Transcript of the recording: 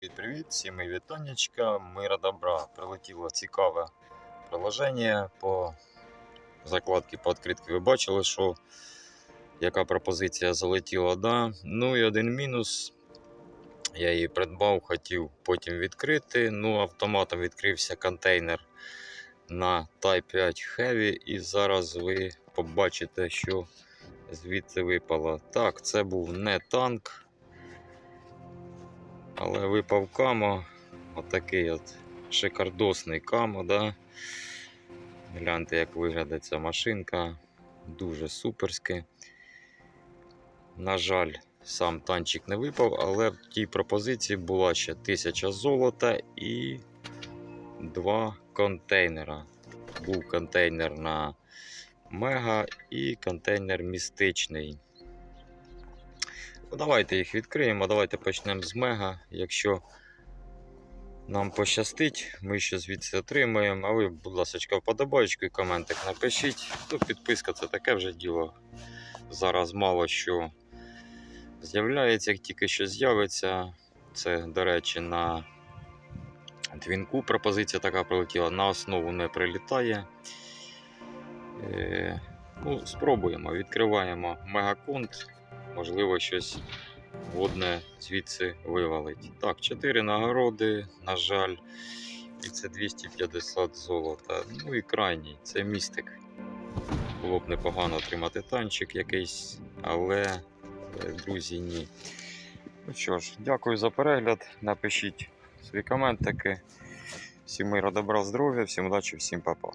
Привіт, всім мої вітаннячка, мира добра. Прилетіло цікаве приложення по закладці по відкритки. Ви бачили, що яка пропозиція залетіла, да? Ну і один мінус. Я її придбав, хотів потім відкрити. Ну, автоматом відкрився контейнер на Type 5 Heavy, і зараз ви побачите, що звідси випало. Так, це був не танк. Але випав камо, отакий от шикардосний камо, да? Гляньте, як виглядає ця машинка. Дуже суперське. На жаль, сам танчик не випав, але в тій пропозиції була ще 1000 золота і два контейнера. Був контейнер на мега і контейнер містичний. Ну, Давайте їх відкриємо. Давайте почнемо з мега. Якщо нам пощастить, ми ще звідси отримаємо. А ви, будь ласка, вподобайку і коментик напишіть. Ну, підписка це таке вже діло. Зараз мало що з'являється, як тільки що з'явиться. Це, до речі, на двінку пропозиція така прилетіла. На основу не прилітає. Е, ну, спробуємо, відкриваємо мегаконт можливо, щось водне звідси вивалить. Так, 4 нагороди, на жаль, і це 250 золота. Ну і крайній це містик. Було б непогано отримати танчик якийсь, але, е, друзі, ні. Ну що ж, дякую за перегляд. Напишіть свої коментики. Всім мира, добра, здоров'я, всім удачі, всім па-па.